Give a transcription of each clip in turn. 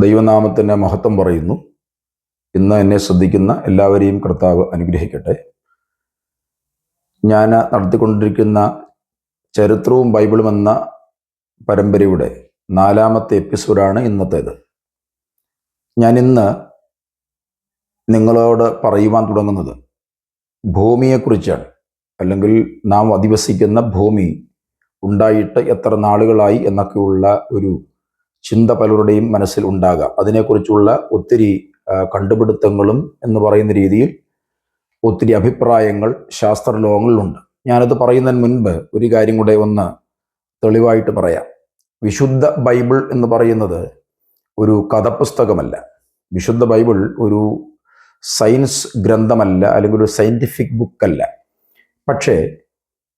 ദൈവനാമത്തിന്റെ മഹത്വം പറയുന്നു. ഇന്ന് എന്നെ ശ്രദ്ധിക്കുന്ന എല്ലാവരെയും കർത്താവ് അനുഗ്രഹിക്കട്ടെ. ഞാൻ നടത്തിക്കൊണ്ടിരിക്കുന്ന ചരിത്രവും ബൈബിളും എന്ന പരമ്പരയുടെ നാലാമത്തെ എപ്പിസോഡാണ് ഇന്നത്തേത്. ഞാൻ ഇന്ന് നിങ്ങളോട് പറയുവാൻ തുടങ്ങുന്നത് ഭൂമിയെക്കുറിച്ചാണ്. അല്ലെങ്കിൽ നാം അധിവസിക്കുന്ന ഭൂമി ഉണ്ടായിട്ട് എത്ര നാളുകളായി എന്നൊക്കെയുള്ള ഒരു ചിന്ത പലരുടെയും മനസ്സിൽ ഉണ്ടാകാം. അതിനെക്കുറിച്ചുള്ള ഒത്തിരി കണ്ടുപിടുത്തങ്ങളും എന്ന് പറയുന്ന രീതിയിൽ ഒത്തിരി അഭിപ്രായങ്ങൾ ശാസ്ത്രലോകങ്ങളിലുണ്ട് ഞാനത് പറയുന്നതിന് മുൻപ് ഒരു കാര്യം കൂടെ ഒന്ന് തെളിവായിട്ട് പറയാം. വിശുദ്ധ ബൈബിൾ എന്ന് പറയുന്നത് ഒരു കഥപുസ്തകമല്ല. വിശുദ്ധ ബൈബിൾ ഒരു സയൻസ് ഗ്രന്ഥമല്ല അല്ലെങ്കിൽ ഒരു സയന്റിഫിക് ബുക്കല്ല. പക്ഷേ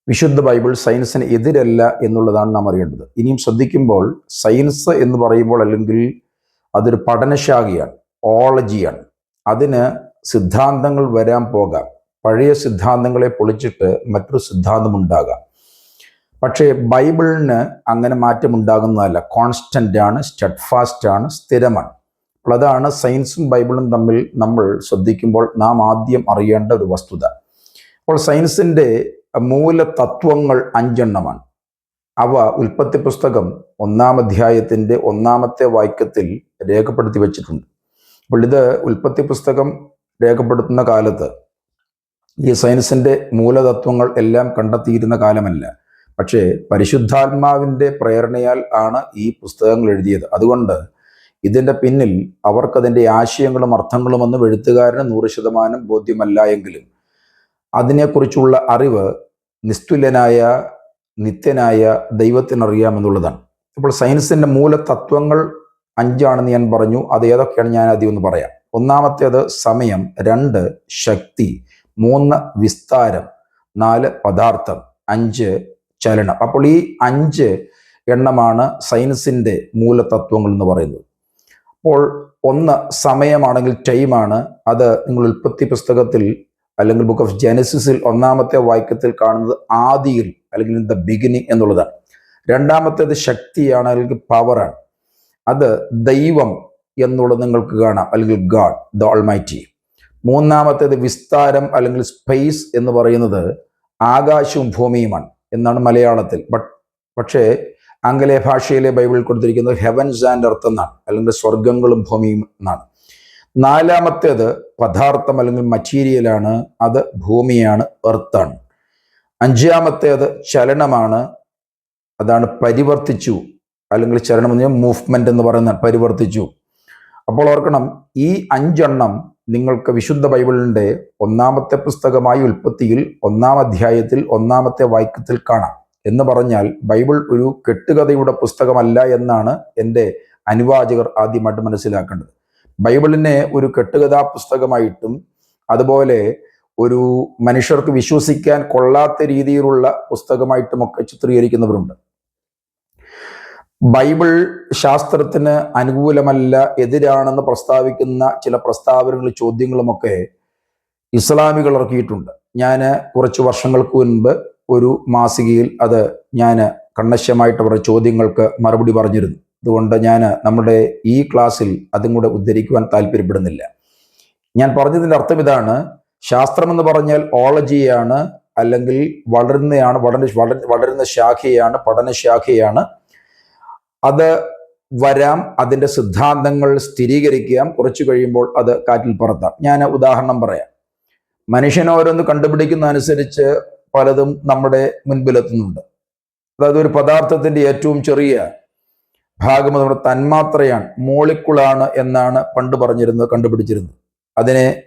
വിശുദ്ധ ബൈബിൾ സയൻസിന് എതിരല്ല എന്നുള്ളതാണ് നാം അറിയേണ്ടത്. ഇനിയും ശ്രദ്ധിക്കുമ്പോൾ സയൻസ് എന്ന് പറയുമ്പോൾ അല്ലെങ്കിൽ അതൊരു പഠനശാഖയാണ് ഓളജിയാണ്. അതിന് സിദ്ധാന്തങ്ങൾ വരാൻ പോകാം. പഴയ സിദ്ധാന്തങ്ങളെ പൊളിച്ചിട്ട് മറ്റൊരു സിദ്ധാന്തം ഉണ്ടാകാം. പക്ഷേ ബൈബിളിന് അങ്ങനെ മാറ്റമുണ്ടാകുന്നതല്ല. കോൺസ്റ്റന്റ് ആണ് സ്റ്റഡ്ഫാസ്റ്റ് ആണ് സ്ഥിരമാണ്. അപ്പോൾ അതാണ് സയൻസും ബൈബിളും തമ്മിൽ നമ്മൾ ശ്രദ്ധിക്കുമ്പോൾ നാം ആദ്യം അറിയേണ്ട ഒരു വസ്തുത. അപ്പോൾ സയൻസിന്റെ മൂലതത്വങ്ങൾ അഞ്ചെണ്ണമാണ്. അവ ഉൽപ്പത്തി പുസ്തകം ഒന്നാം അധ്യായത്തിന്റെ ഒന്നാമത്തെ വാക്യത്തിൽ രേഖപ്പെടുത്തി വച്ചിട്ടുണ്ട്. അപ്പോൾ ഇത് ഉൽപ്പത്തി പുസ്തകം രേഖപ്പെടുത്തുന്ന കാലത്ത് ഈ സയൻസിന്റെ മൂലതത്വങ്ങൾ എല്ലാം കണ്ടെത്തിയിരുന്ന കാലമല്ല. പക്ഷേ പരിശുദ്ധാത്മാവിന്റെ പ്രേരണയാൽ ആണ് ഈ പുസ്തകങ്ങൾ എഴുതിയത്. അതുകൊണ്ട് ഇതിന്റെ പിന്നിൽ അവർക്കതിന്റെ ആശയങ്ങളും അർത്ഥങ്ങളും ഒന്നും എഴുത്തുകാരന് നൂറ് ശതമാനം ബോധ്യമല്ല എങ്കിലും അതിനെക്കുറിച്ചുള്ള അറിവ് നിസ്തുലനായ നിത്യനായ ദൈവത്തിനറിയാമെന്നുള്ളതാണ്. ഇപ്പോൾ സയൻസിന്റെ മൂലതത്വങ്ങൾ അഞ്ചാണെന്ന് ഞാൻ പറഞ്ഞു. അത് ഏതൊക്കെയാണ് ഞാൻ ആദ്യം ഒന്ന് പറയാം. ഒന്നാമത്തേത് സമയം രണ്ട് ശക്തി മൂന്ന് വിസ്താരം നാല് പദാർത്ഥം അഞ്ച് ചലനം. അപ്പോൾ ഈ അഞ്ച് എണ്ണമാണ് സയൻസിന്റെ മൂലതത്വങ്ങൾ എന്ന് പറയുന്നത്. അപ്പോൾ ഒന്ന് സമയമാണെങ്കിൽ ടൈമാണ്. അത് നിങ്ങൾ ഉൽപ്പത്തി പുസ്തകത്തിൽ അല്ലെങ്കിൽ ബുക്ക് ഓഫ് ജെനസിസിൽ ഒന്നാമത്തെ വാക്യത്തിൽ കാണുന്നത് ആദിയിൽ അല്ലെങ്കിൽ ദ ബിഗിനിങ് എന്നുള്ളതാണ്. രണ്ടാമത്തേത് ശക്തിയാണ് അല്ലെങ്കിൽ പവറാണ് അത് ദൈവം എന്നുള്ളത് നിങ്ങൾക്ക് കാണാം അല്ലെങ്കിൽ ഗാഡ് ദ ഓൾമൈറ്റി മൂന്നാമത്തേത് വിസ്താരം അല്ലെങ്കിൽ സ്പേസ് എന്ന് പറയുന്നത് ആകാശവും ഭൂമിയുമാണ് എന്നാണ് മലയാളത്തിൽ. ബട്ട് പക്ഷേ ആംഗലേയ ഭാഷയിലെ ബൈബിളിൽ കൊടുത്തിരിക്കുന്നത് ഹെവൻസ് ആൻഡ് എർത്ത് എന്നാണ് അല്ലെങ്കിൽ സ്വർഗങ്ങളും ഭൂമിയും എന്നാണ്. നാലാമത്തേത് പദാർത്ഥം അല്ലെങ്കിൽ മറ്റീരിയലാണ് അത് ഭൂമിയാണ് എർത്താണ് അഞ്ചാമത്തേത് ചലനമാണ്. അതാണ് പരിവർത്തിച്ചു. അല്ലെങ്കിൽ ചലനം എന്ന് പറഞ്ഞാൽ മൂവ്മെന്റ് എന്ന് പറയുന്ന പരിവർത്തിച്ചു. അപ്പോൾ ഓർക്കണം ഈ അഞ്ചെണ്ണം നിങ്ങൾക്ക് വിശുദ്ധ ബൈബിളിന്റെ ഒന്നാമത്തെ പുസ്തകമായ ഉൽപ്പത്തിയിൽ ഒന്നാം അധ്യായത്തിൽ ഒന്നാമത്തെ വാക്യത്തിൽ കാണാം. എന്ന് പറഞ്ഞാൽ ബൈബിൾ ഒരു കെട്ടുകഥയുടെ പുസ്തകമല്ല എന്നാണ് എന്റെ അനുവാചകർ ആദ്യമായിട്ട് മനസ്സിലാക്കേണ്ടത്. ബൈബിളിനെ ഒരു കെട്ടുകഥാ പുസ്തകമായിട്ടും അതുപോലെ ഒരു മനുഷ്യർക്ക് വിശ്വസിക്കാൻ കൊള്ളാത്ത രീതിയിലുള്ള പുസ്തകമായിട്ടുമൊക്കെ ചിത്രീകരിക്കുന്നവരുണ്ട്. ബൈബിൾ ശാസ്ത്രത്തിന് അനുകൂലമല്ല എതിരാണെന്ന് പ്രസ്താവിക്കുന്ന ചില പ്രസ്താവനകളും ചോദ്യങ്ങളുമൊക്കെ ഇസ്ലാമികൾ ഇറക്കിയിട്ടുണ്ട്. ഞാൻ കുറച്ച് വർഷങ്ങൾക്ക് മുൻപ് ഒരു മാസികയിൽ അത് ഞാൻ കണ്ണശ്യമായിട്ട് അവരുടെ ചോദ്യങ്ങൾക്ക് മറുപടി പറഞ്ഞിരുന്നു. അതുകൊണ്ട് ഞാൻ നമ്മുടെ ഈ ക്ലാസ്സിൽ അതും കൂടെ ഉദ്ധരിക്കുവാൻ താല്പര്യപ്പെടുന്നില്ല. ഞാൻ പറഞ്ഞതിന്റെ അർത്ഥം ഇതാണ്. ശാസ്ത്രം എന്ന് പറഞ്ഞാൽ ഓളജിയാണ് അല്ലെങ്കിൽ വളരുന്നയാണ് വളര വള- വളരുന്ന ശാഖയാണ് പഠനശാഖയാണ്. അത് വരാം അതിന്റെ സിദ്ധാന്തങ്ങൾ സ്ഥിരീകരിക്കാം കുറച്ച് കഴിയുമ്പോൾ അത് കാറ്റിൽ പറത്താം. ഞാൻ ഉദാഹരണം പറയാം. മനുഷ്യൻ ഓരോന്ന് കണ്ടുപിടിക്കുന്ന അനുസരിച്ച് പലതും നമ്മുടെ മുൻപിലെത്തുന്നുണ്ട്. അതായത് ഒരു പദാർത്ഥത്തിന്റെ ഏറ്റവും ചെറിയ ഭാഗം നമ്മുടെ തന്മാത്രയാണ് മോളിക്കുളാണ് എന്നാണ് പണ്ട് പറഞ്ഞിരുന്നത് കണ്ടുപിടിച്ചിരുന്നത്. അതിനെ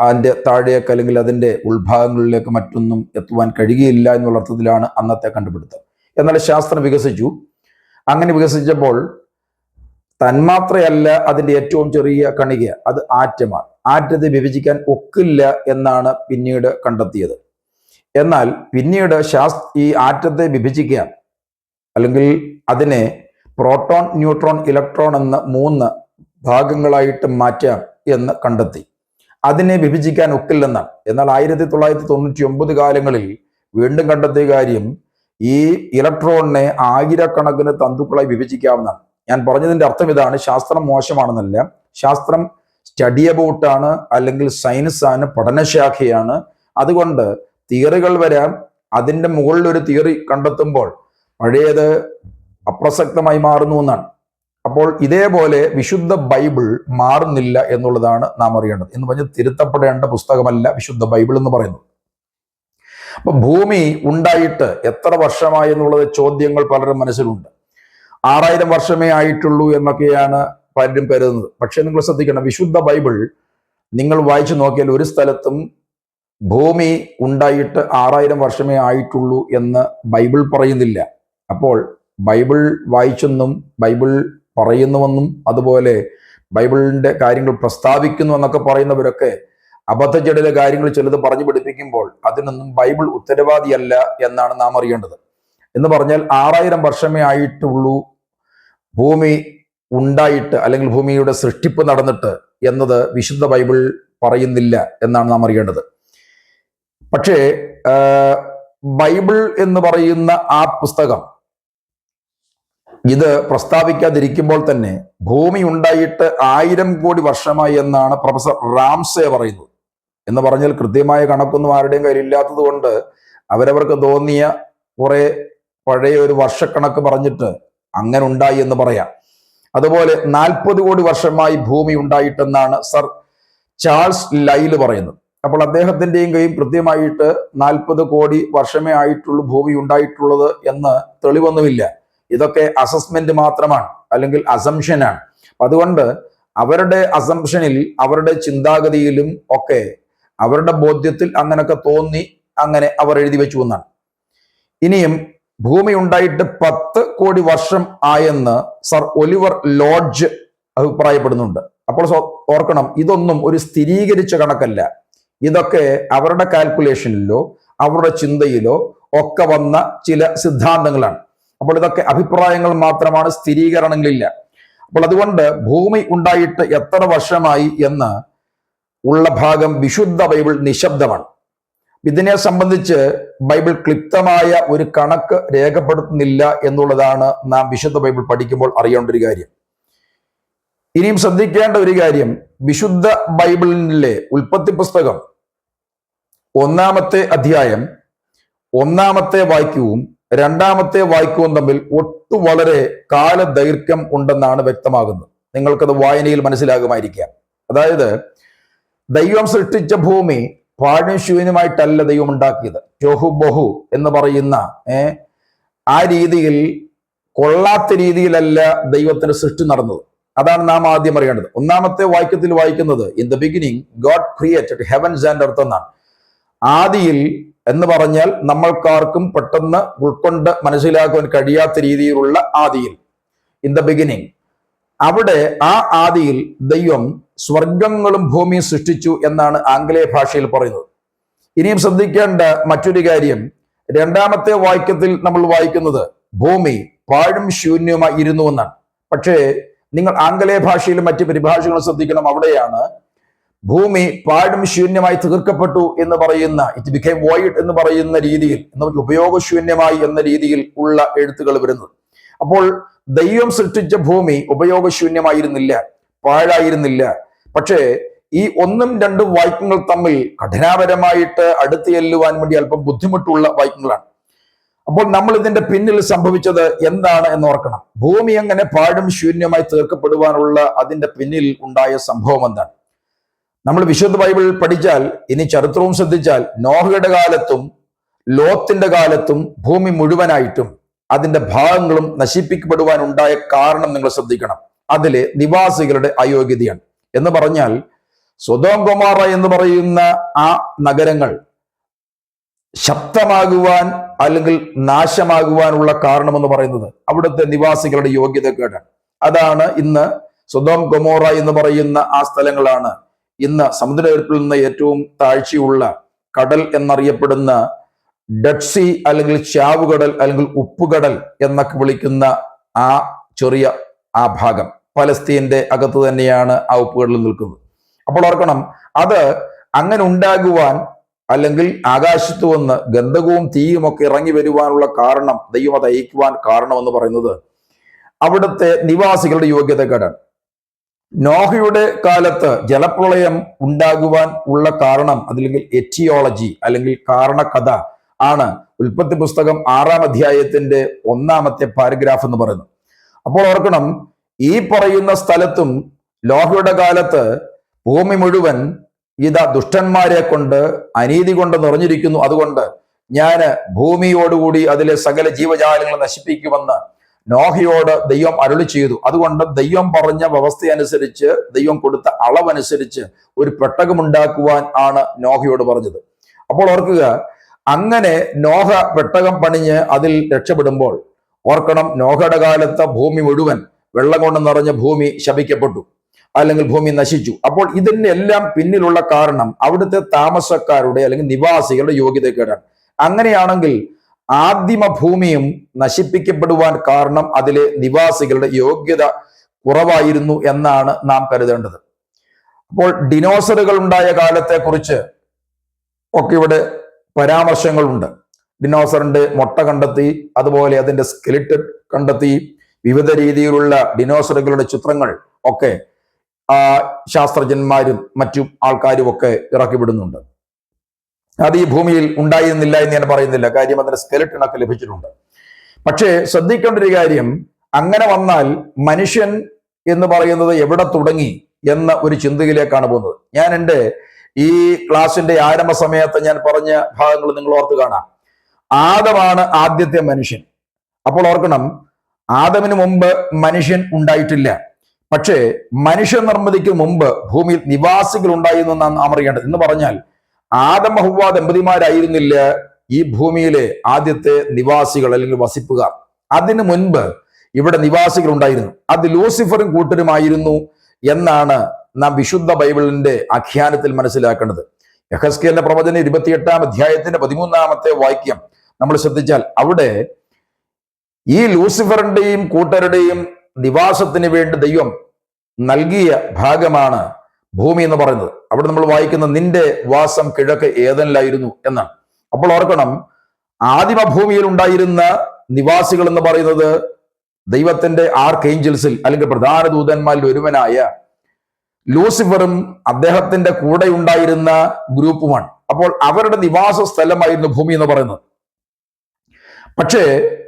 അതിന്റെ താഴേക്ക് അല്ലെങ്കിൽ അതിന്റെ ഉൾഭാഗങ്ങളിലേക്ക് മറ്റൊന്നും എത്തുവാൻ കഴിയുകയില്ല എന്നുള്ള അർത്ഥത്തിലാണ് അന്നത്തെ കണ്ടുപിടുത്തം. എന്നാൽ ശാസ്ത്രം വികസിച്ചു. അങ്ങനെ വികസിച്ചപ്പോൾ തന്മാത്രയല്ല അതിന്റെ ഏറ്റവും ചെറിയ കണിക അത് ആറ്റമാണ്. ആറ്റത്തെ വിഭജിക്കാൻ ഒക്കില്ല എന്നാണ് പിന്നീട് കണ്ടെത്തിയത്. എന്നാൽ പിന്നീട് ശാസ് ഈ ആറ്റത്തെ വിഭജിക്കാൻ അല്ലെങ്കിൽ അതിനെ പ്രോട്ടോൺ ന്യൂട്രോൺ ഇലക്ട്രോൺ എന്ന മൂന്ന് ഭാഗങ്ങളായിട്ട് മാറ്റാം എന്ന് കണ്ടെത്തി. അതിനെ വിഭജിക്കാൻ ഒക്കില്ലെന്നാണ്. എന്നാൽ ആയിരത്തി തൊള്ളായിരത്തി തൊണ്ണൂറ്റി ഒമ്പത് കാലങ്ങളിൽ വീണ്ടും കണ്ടെത്തിയ കാര്യം ഈ ഇലക്ട്രോണിനെ ആയിരക്കണക്കിന് തന്തുക്കളായി വിഭജിക്കാവുന്നതാണ്. ഞാൻ പറഞ്ഞതിന്റെ അർത്ഥം ഇതാണ്. ശാസ്ത്രം മോശമാണെന്നല്ല. ശാസ്ത്രം സ്റ്റഡി അബൌട്ടാണ് അല്ലെങ്കിൽ സയൻസ് ആണ് പഠനശാഖയാണ്. അതുകൊണ്ട് തിയറികൾ വരാം. അതിന്റെ മുകളിൽ ഒരു തിയറി കണ്ടെത്തുമ്പോൾ പഴയത് അപ്രസക്തമായി മാറുന്നു എന്നാണ്. അപ്പോൾ ഇതേപോലെ വിശുദ്ധ ബൈബിൾ മാറുന്നില്ല എന്നുള്ളതാണ് നാം അറിയേണ്ടത്. എന്ന് പറഞ്ഞ് തിരുത്തപ്പെടേണ്ട പുസ്തകമല്ല വിശുദ്ധ ബൈബിൾ എന്ന് പറയുന്നത്. അപ്പൊ ഭൂമി ഉണ്ടായിട്ട് എത്ര വർഷമായി എന്നുള്ളത് ചോദ്യങ്ങൾ പലരും മനസ്സിലുണ്ട്. ആറായിരം വർഷമേ ആയിട്ടുള്ളൂ എന്നൊക്കെയാണ് പലരും കരുതുന്നത്. പക്ഷെ നിങ്ങൾ ശ്രദ്ധിക്കണം വിശുദ്ധ ബൈബിൾ നിങ്ങൾ വായിച്ചു നോക്കിയാൽ ഒരു സ്ഥലത്തും ഭൂമി ഉണ്ടായിട്ട് ആറായിരം വർഷമേ ആയിട്ടുള്ളൂ എന്ന് ബൈബിൾ പറയുന്നില്ല. അപ്പോൾ ബൈബിൾ വായിച്ചെന്നും ബൈബിൾ പറയുന്നുവെന്നും അതുപോലെ ബൈബിളിന്റെ കാര്യങ്ങൾ പ്രസ്താവിക്കുന്നു എന്നൊക്കെ പറയുന്നവരൊക്കെ അബദ്ധജടിലെ കാര്യങ്ങൾ ചിലത് പറഞ്ഞു പഠിപ്പിക്കുമ്പോൾ അതിനൊന്നും ബൈബിൾ ഉത്തരവാദിയല്ല എന്നാണ് നാം അറിയേണ്ടത്. എന്ന് പറഞ്ഞാൽ ആറായിരം വർഷമേ ആയിട്ടുള്ളൂ ഭൂമി ഉണ്ടായിട്ട് അല്ലെങ്കിൽ ഭൂമിയുടെ സൃഷ്ടിപ്പ് നടന്നിട്ട് എന്നത് വിശുദ്ധ ബൈബിൾ പറയുന്നില്ല എന്നാണ് നാം അറിയേണ്ടത്. പക്ഷേ ബൈബിൾ എന്ന് പറയുന്ന ആ പുസ്തകം ഇത് പ്രസ്താവിക്കാതിരിക്കുമ്പോൾ തന്നെ ഭൂമി ഉണ്ടായിട്ട് ആയിരം കോടി വർഷമായി എന്നാണ് പ്രൊഫസർ റാംസേ പറയുന്നത്. എന്ന് പറഞ്ഞാൽ കൃത്യമായ കണക്കൊന്നും ആരുടെയും കയ്യിലില്ലാത്തത് കൊണ്ട് അവരവർക്ക് തോന്നിയ കുറെ പഴയ ഒരു വർഷക്കണക്ക് പറഞ്ഞിട്ട് അങ്ങനെ ഉണ്ടായി എന്ന് പറയാം. അതുപോലെ നാൽപ്പത് കോടി വർഷമായി ഭൂമി ഉണ്ടായിട്ടെന്നാണ് സർ ചാൾസ് ലൈൽ പറയുന്നത്. അപ്പോൾ അദ്ദേഹത്തിന്റെയും കയ്യും കൃത്യമായിട്ട് നാൽപ്പത് കോടി വർഷമേ ആയിട്ടുള്ളൂ ഭൂമി ഉണ്ടായിട്ടുള്ളത് എന്ന് തെളിവൊന്നുമില്ല. ഇതൊക്കെ അസസ്മെന്റ് മാത്രമാണ് അല്ലെങ്കിൽ അസംഷനാണ് അതുകൊണ്ട് അവരുടെ അസംഷനിൽ അവരുടെ ചിന്താഗതിയിലും ഒക്കെ അവരുടെ ബോധ്യത്തിൽ അങ്ങനൊക്കെ തോന്നി അങ്ങനെ അവർ എഴുതി വെച്ചു എന്നാണ്. ഇനിയും ഭൂമി ഉണ്ടായിട്ട് പത്ത് കോടി വർഷം ആയെന്ന് സർ ഒലിവർ ലോഡ്ജ് അഭിപ്രായപ്പെടുന്നുണ്ട്. അപ്പോൾ ഓർക്കണം ഇതൊന്നും ഒരു സ്ഥിരീകരിച്ച കണക്കല്ല. ഇതൊക്കെ അവരുടെ കാൽക്കുലേഷനിലോ അവരുടെ ചിന്തയിലോ ഒക്കെ വന്ന ചില സിദ്ധാന്തങ്ങളാണ്. അപ്പോൾ ഇതൊക്കെ അഭിപ്രായങ്ങൾ മാത്രമാണ് സ്ഥിരീകരണങ്ങളില്ല. അപ്പോൾ അതുകൊണ്ട് ഭൂമി ഉണ്ടായിട്ട് എത്ര വർഷമായി എന്ന് ഉള്ള ഭാഗം വിശുദ്ധ ബൈബിൾ നിശബ്ദമാണ്. ഇതിനെ സംബന്ധിച്ച് ബൈബിൾ ക്ലിപ്തമായ ഒരു കണക്ക് രേഖപ്പെടുത്തുന്നില്ല എന്നുള്ളതാണ് നാം വിശുദ്ധ ബൈബിൾ പഠിക്കുമ്പോൾ അറിയേണ്ട ഒരു കാര്യം. ഇനിയും ശ്രദ്ധിക്കേണ്ട ഒരു കാര്യം വിശുദ്ധ ബൈബിളിലെ ഉൽപ്പത്തി പുസ്തകം ഒന്നാമത്തെ അധ്യായം ഒന്നാമത്തെ വാക്യവും രണ്ടാമത്തെ വാക്യവും തമ്മിൽ ഒട്ടു വളരെ കാലദൈർഘ്യം ഉണ്ടെന്നാണ് വ്യക്തമാകുന്നത്. നിങ്ങൾക്കത് വായനയിൽ മനസ്സിലാകുമായിരിക്കാം. അതായത് ദൈവം സൃഷ്ടിച്ച ഭൂമി പാഴും ശൂന്യമായിട്ടല്ല ദൈവം ഉണ്ടാക്കിയത്. ജോഹു ബഹു എന്ന് പറയുന്ന ആ രീതിയിൽ കൊള്ളാത്ത രീതിയിലല്ല ദൈവത്തിന്റെ സൃഷ്ടി നടന്നത്. അതാണ് നാം ആദ്യം അറിയേണ്ടത്. ഒന്നാമത്തെ വാക്യത്തിൽ വായിക്കുന്നത് in the beginning God created heavens and earth എന്നാണ്. ആദിയിൽ എന്ന് പറഞ്ഞാൽ നമ്മൾക്കാർക്കും പെട്ടെന്ന് ഉൾക്കൊണ്ട് മനസ്സിലാക്കുവാൻ കഴിയാത്ത രീതിയിലുള്ള ആദിയിൽ ഇൻ ദ ബിഗിനിങ് അവിടെ ആ ആദിയിൽ ദൈവം സ്വർഗങ്ങളും ഭൂമിയും സൃഷ്ടിച്ചു എന്നാണ് ആംഗലേയ ഭാഷയിൽ പറയുന്നത്. ഇനിയും ശ്രദ്ധിക്കേണ്ട മറ്റൊരു കാര്യം രണ്ടാമത്തെ വാക്യത്തിൽ നമ്മൾ വായിക്കുന്നത് ഭൂമി പാഴും ശൂന്യമായി ഇരുന്നു എന്നാണ്. പക്ഷേ നിങ്ങൾ ആംഗലേയ ഭാഷയിലും മറ്റ് പരിഭാഷകളും ശ്രദ്ധിക്കണം അവിടെയാണ് ഭൂമി പാടും ശൂന്യമായി തീർക്കപ്പെട്ടു എന്ന് പറയുന്ന ഇറ്റ് ബിക്കേം വോയിഡ് എന്ന് പറയുന്ന രീതിയിൽ നമുക്ക് ഉപയോഗശൂന്യമായി എന്ന രീതിയിൽ ഉള്ള എഴുത്തുകൾ വരുന്നത്. അപ്പോൾ ദൈവം സൃഷ്ടിച്ച ഭൂമി ഉപയോഗശൂന്യമായിരുന്നില്ല പാഴായിരുന്നില്ല. പക്ഷേ ഈ ഒന്നും രണ്ടും വാക്യങ്ങൾ തമ്മിൽ കഠിനാപരമായിട്ട് അടുത്ത് ചെല്ലുവാൻ വേണ്ടി അല്പം ബുദ്ധിമുട്ടുള്ള വാക്യങ്ങളാണ്. അപ്പോൾ നമ്മൾ ഇതിന്റെ പിന്നിൽ സംഭവിച്ചത് എന്താണ് എന്ന് ഓർക്കണം. ഭൂമി എങ്ങനെ പാടും ശൂന്യമായി തീർക്കപ്പെടുവാനുള്ള അതിന്റെ പിന്നിൽ ഉണ്ടായ സംഭവം എന്താണ്? നമ്മൾ വിശുദ്ധ ബൈബിൾ പഠിച്ചാൽ ഇനി ചരിത്രവും ശ്രദ്ധിച്ചാൽ നോഹയുടെ കാലത്തും ലോത്തിന്റെ കാലത്തും ഭൂമി മുഴുവനായിട്ടും അതിന്റെ ഭാഗങ്ങളും നശിപ്പിക്കപ്പെടുവാൻ ഉണ്ടായ കാരണം നിങ്ങൾ ശ്രദ്ധിക്കണം. അതിലെ നിവാസികളുടെ അയോഗ്യതയാണ്. എന്ന് പറഞ്ഞാൽ സ്വതോം കൊമാറ എന്ന് പറയുന്ന ആ നഗരങ്ങൾ ശക്തമാകുവാൻ അല്ലെങ്കിൽ നാശമാകുവാനുള്ള കാരണമെന്ന് പറയുന്നത് അവിടുത്തെ നിവാസികളുടെ യോഗ്യതക്കേടാണ് അതാണ് ഇന്ന് സ്വതോം കൊമോറ എന്ന് പറയുന്ന ആ സ്ഥലങ്ങളാണ് ഇന്ന് സമുദ്രനിരപ്പിൽ നിന്ന് ഏറ്റവും താഴ്ചയുള്ള കടൽ എന്നറിയപ്പെടുന്ന ഡെഡ് സീ അല്ലെങ്കിൽ ചാവുകടൽ അല്ലെങ്കിൽ ഉപ്പുകടൽ എന്നൊക്കെ വിളിക്കുന്ന ആ ചെറിയ ആ ഭാഗം പലസ്തീന്റെ അകത്ത് തന്നെയാണ് ആ ഉപ്പുകടലിൽ നിൽക്കുന്നത്. അപ്പോൾ ഓർക്കണം അത് അങ്ങനെ ഉണ്ടാകുവാൻ അല്ലെങ്കിൽ ആകാശത്ത് വന്ന് ഗന്ധകവും തീയും ഒക്കെ ഇറങ്ങി വരുവാനുള്ള കാരണം ദൈവം അത് അയക്കുവാൻ കാരണം എന്ന് പറയുന്നത് അവിടുത്തെ നിവാസികളുടെ യോഗ്യതക്കേടാണ് നോഹയുടെ കാലത്ത് ജലപ്രളയം ഉണ്ടാകുവാൻ ഉള്ള കാരണം അതല്ലെങ്കിൽ എറ്റിയോളജി അല്ലെങ്കിൽ കാരണകഥ ആണ് ഉൽപ്പത്തി പുസ്തകം ആറാം അധ്യായത്തിന്റെ ഒന്നാമത്തെ പാരഗ്രാഫ് എന്ന് പറയുന്നത്. അപ്പോൾ ഓർക്കണം ഈ പറയുന്ന സ്ഥലത്തും ലോഹയുടെ കാലത്ത് ഭൂമി മുഴുവൻ ഇതാ ദുഷ്ടന്മാരെ കൊണ്ട് അനീതി കൊണ്ട് നിറഞ്ഞിരിക്കുന്നു. അതുകൊണ്ട് ഞാൻ ഭൂമിയോടുകൂടി അതിലെ സകല ജീവജാലങ്ങളെ നശിപ്പിക്കുമെന്ന് നോഹയോട് ദൈവം അരുളി ചെയ്തു. അതുകൊണ്ട് ദൈവം പറഞ്ഞ വ്യവസ്ഥ അനുസരിച്ച് ദൈവം കൊടുത്ത അളവനുസരിച്ച് ഒരു പെട്ടകമുണ്ടാക്കുവാൻ ആണ് നോഹയോട് പറഞ്ഞത്. അപ്പോൾ ഓർക്കുക അങ്ങനെ നോഹ പെട്ടകം പണിഞ്ഞ് അതിൽ രക്ഷപ്പെടുമ്പോൾ ഓർക്കണം നോഹയുടെ കാലത്ത് ഭൂമി മുഴുവൻ വെള്ളം കൊണ്ട് നിറഞ്ഞ ഭൂമി ശപിക്കപ്പെട്ടു. അല്ലെങ്കിൽ ഭൂമി നശിച്ചു. അപ്പോൾ ഇതിന്റെ എല്ലാം പിന്നിലുള്ള കാരണം അവിടുത്തെ താമസക്കാരുടെ അല്ലെങ്കിൽ നിവാസികളുടെ യോഗ്യതക്കേടാണ് അങ്ങനെയാണെങ്കിൽ ആദിമ ഭൂമിയും നശിപ്പിക്കപ്പെടുവാൻ കാരണം അതിലെ നിവാസികളുടെ യോഗ്യത കുറവായിരുന്നു എന്നാണ് നാം കരുതേണ്ടത്. അപ്പോൾ ഡിനോസറുകൾ ഉണ്ടായ കാലത്തെക്കുറിച്ച് ഒക്കെ ഇവിടെ പരാമർശങ്ങളുണ്ട്. ഡിനോസറിന്റെ മുട്ട കണ്ടെത്തി അതുപോലെ അതിന്റെ സ്കെലിറ്റ് കണ്ടെത്തി വിവിധ രീതിയിലുള്ള ഡിനോസറുകളുടെ ചിത്രങ്ങൾ ഒക്കെ ശാസ്ത്രജ്ഞന്മാരും മറ്റു ആൾക്കാരും ഒക്കെ ഇറക്കി വിടുന്നുണ്ട് അത് ഈ ഭൂമിയിൽ ഉണ്ടായിരുന്നില്ല എന്ന് ഞാൻ പറയുന്നില്ല. കാര്യം അതിന്റെ സ്കെലറ്റിനൊക്കെ ലഭിച്ചിട്ടുണ്ട്. പക്ഷേ ശ്രദ്ധിക്കേണ്ട ഒരു കാര്യം അങ്ങനെ വന്നാൽ മനുഷ്യൻ എന്ന് പറയുന്നത് എവിടെ തുടങ്ങി എന്ന ഒരു ചിന്തയിലേക്കാണ് പോകുന്നത്. ഞാൻ എന്റെ ഈ ക്ലാസിന്റെ ആരംഭ സമയത്ത് ഞാൻ പറഞ്ഞ ഭാഗങ്ങൾ നിങ്ങൾ ഓർത്ത് കാണാം. ആദമാണ് ആദ്യത്തെ മനുഷ്യൻ. അപ്പോൾ ഓർക്കണം ആദമിന് മുമ്പ് മനുഷ്യൻ ഉണ്ടായിട്ടില്ല. പക്ഷേ മനുഷ്യ നിർമ്മിതിക്ക് മുമ്പ് ഭൂമിയിൽ നിവാസികൾ ഉണ്ടായിരുന്നു നാം അറിയേണ്ടത്. എന്ന് പറഞ്ഞാൽ ആദം ഹുവ ദമ്പതിമാരായിരുന്നില്ല ഈ ഭൂമിയിലെ ആദ്യത്തെ നിവാസികൾ അല്ലെങ്കിൽ വസിപ്പുകാർ. അതിനു മുൻപ് ഇവിടെ നിവാസികൾ ഉണ്ടായിരുന്നു. അത് ലൂസിഫറും കൂട്ടരുമായിരുന്നു എന്നാണ് നാം വിശുദ്ധ ബൈബിളിന്റെ ആഖ്യാനത്തിൽ മനസ്സിലാക്കേണ്ടത്. യഹസ്കേലിന്റെ പ്രവചന ഇരുപത്തിയെട്ടാം അധ്യായത്തിന്റെ പതിമൂന്നാമത്തെ വാക്യം. നമ്മൾ ശ്രദ്ധിച്ചാൽ അവിടെ ഈ ലൂസിഫറിന്റെയും കൂട്ടരുടെയും നിവാസത്തിന് വേണ്ടി ദൈവം നൽകിയ ഭാഗമാണ് ഭൂമി എന്ന് പറയുന്നത്. അവിടെ നമ്മൾ വായിക്കുന്ന നിന്റെ വാസം കിഴക്ക് ഏതനിലായിരുന്നു എന്നാണ്. അപ്പോൾ ഓർക്കണം ആദിമ ഭൂമിയിൽ ഉണ്ടായിരുന്ന നിവാസികൾ എന്ന് പറയുന്നത് ദൈവത്തിന്റെ ആർക്ക് ഏഞ്ചൽസിൽ അല്ലെങ്കിൽ പ്രധാന ദൂതന്മാരിൽ ഒരുവനായ ലൂസിഫറും അദ്ദേഹത്തിന്റെ കൂടെ ഉണ്ടായിരുന്ന ഗ്രൂപ്പുമാണ്. അപ്പോൾ അവരുടെ നിവാസ സ്ഥലമായിരുന്നു ഭൂമി എന്ന് പറയുന്നത്. പക്ഷേ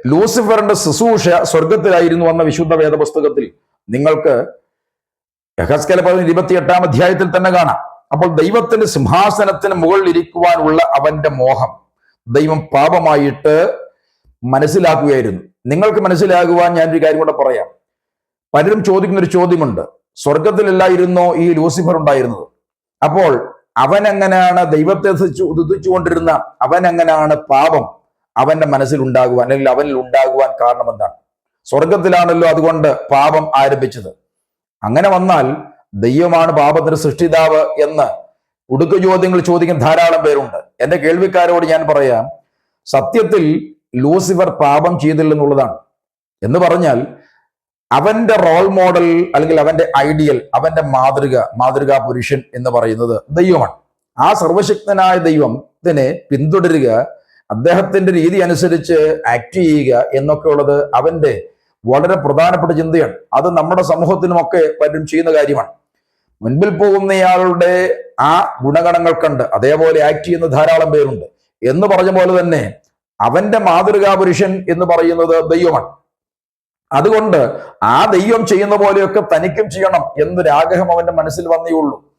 ലൂസിഫറിന്റെ ശുശ്രൂഷ സ്വർഗത്തിലായിരുന്നു എന്ന വിശുദ്ധ വേദപുസ്തകത്തിൽ നിങ്ങൾക്ക് യഹസ്കല പറഞ്ഞ ഇരുപത്തിയെട്ടാം അധ്യായത്തിൽ തന്നെ കാണാം. അപ്പോൾ ദൈവത്തിന്റെ സിംഹാസനത്തിന് മുകളിൽ ഇരിക്കുവാനുള്ള അവന്റെ മോഹം ദൈവം പാപമായിട്ട് മനസ്സിലാക്കുകയായിരുന്നു. നിങ്ങൾക്ക് മനസ്സിലാകുവാൻ ഞാനൊരു കാര്യം കൂടെ പറയാം. പലരും ചോദിക്കുന്ന ഒരു ചോദ്യമുണ്ട്. സ്വർഗത്തിലല്ലായിരുന്നോ ഈ ലൂസിഫർ ഉണ്ടായിരുന്നത്? അപ്പോൾ അവൻ എങ്ങനെയാണ് ദൈവത്തെ ഉദിച്ചുകൊണ്ടിരുന്ന അവൻ എങ്ങനെയാണ് പാപം അവന്റെ മനസ്സിൽ ഉണ്ടാകുവാൻ അല്ലെങ്കിൽ അവനിൽ ഉണ്ടാകുവാൻ കാരണം എന്താണ്? സ്വർഗത്തിലാണല്ലോ അതുകൊണ്ട് പാപം ആരംഭിച്ചത്. അങ്ങനെ വന്നാൽ ദൈവമാണ് പാപത്തിന് സൃഷ്ടിതാവ് എന്ന് ഉടുക്കു ചോദ്യങ്ങൾ ചോദിക്കുന്ന ധാരാളം പേരുണ്ട്. എന്റെ കേൾവിക്കാരോട് ഞാൻ പറയാം സത്യത്തിൽ ലൂസിഫർ പാപം ചെയ്തില്ലെന്നുള്ളതാണ്. എന്ന് പറഞ്ഞാൽ അവന്റെ റോൾ മോഡൽ അല്ലെങ്കിൽ അവന്റെ ഐഡിയൽ അവന്റെ മാതൃക മാതൃകാ പുരുഷൻ എന്ന് പറയുന്നത് ദൈവമാണ്. ആ സർവശക്തനായ ദൈവത്തിനെ പിന്തുടരുക അദ്ദേഹത്തിന്റെ രീതി അനുസരിച്ച് ആക്ട് ചെയ്യുക എന്നൊക്കെ ഉള്ളത് അവന്റെ വളരെ പ്രധാനപ്പെട്ട ചിന്തയാണ്. അത് നമ്മുടെ സമൂഹത്തിനുമൊക്കെ പലരും ചെയ്യുന്ന കാര്യമാണ്. മുൻപിൽ പോകുന്നയാളുടെ ആ ഗുണഗണങ്ങൾ കണ്ട് അതേപോലെ ആക്ട് ചെയ്യുന്ന ധാരാളം പേരുണ്ട്. എന്ന് പറഞ്ഞ പോലെ തന്നെ അവന്റെ മാതൃകാ പുരുഷൻ എന്ന് പറയുന്നത് ദൈവമാണ്. അതുകൊണ്ട് ആ ദൈവം ചെയ്യുന്ന പോലെയൊക്കെ തനിക്കും ചെയ്യണം എന്നൊരാഗ്രഹം അവന്റെ മനസ്സിൽ വന്നേ ഉള്ളൂ.